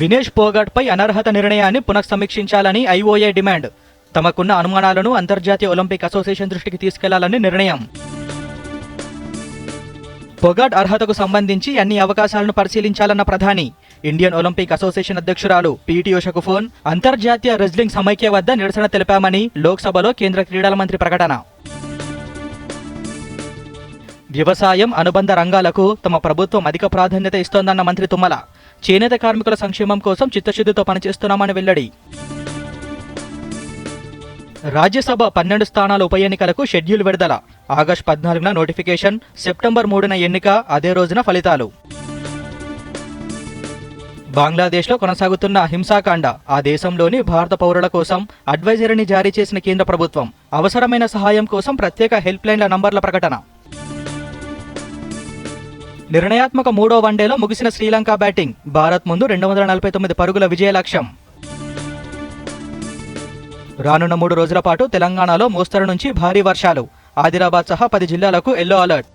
వినేష్ పోగాట్పై అనర్హత నిర్ణయాన్ని పునఃసమీక్షించాలని IOA demand. తమకున్న అనుమానాలను అంతర్జాతీయ ఒలింపిక్ అసోసియేషన్ దృష్టికి తీసుకెళ్ళాలని నిర్ణయం. పొగాట్ అర్హతకు సంబంధించి అన్ని అవకాశాలను పరిశీలించాలన్న ప్రధాని. ఇండియన్ ఒలింపిక్ అసోసియేషన్ అధ్యక్షురాలు పీటీ ఉషకు ఫోన్. అంతర్జాతీయ రెజ్లింగ్ సమైక్య వద్ద నిరసన తెలిపామని లోక్సభలో కేంద్ర క్రీడల మంత్రి ప్రకటన. వ్యవసాయం అనుబంధ రంగాలకు తమ ప్రభుత్వం అధిక ప్రాధాన్యత ఇస్తోందన్న మంత్రి తుమ్మల. చేనేత కార్మికుల సంక్షేమం కోసం చిత్తశుద్ధితో పనిచేస్తున్నామని వెల్లడి. రాజ్యసభ పన్నెండు స్థానాల ఉప ఎన్నికలకు షెడ్యూల్ విడుదల. ఆగస్టు పద్నాలుగున నోటిఫికేషన్ సెప్టెంబర్ మూడున ఎన్నిక అదే రోజున ఫలితాలు. బంగ్లాదేశ్లో కొనసాగుతున్న హింసాకాండ ఆ దేశంలోని భారత పౌరుల కోసం అడ్వైజరీని జారీ చేసిన కేంద్ర ప్రభుత్వం అవసరమైన సహాయం కోసం ప్రత్యేక హెల్ప్ లైన్ల నంబర్ల ప్రకటన. నిర్ణయాత్మక మూడో వన్డేలో ముగిసిన శ్రీలంక బ్యాటింగ్. భారత్ ముందు రెండు వందల నలభై తొమ్మిది పరుగుల విజయ లక్ష్యం. రానున్న మూడు రోజుల పాటు తెలంగాణలో మోస్తరు నుంచి భారీ వర్షాలు. ఆదిలాబాద్ సహా పది జిల్లాలకు ఎల్లో అలర్ట్.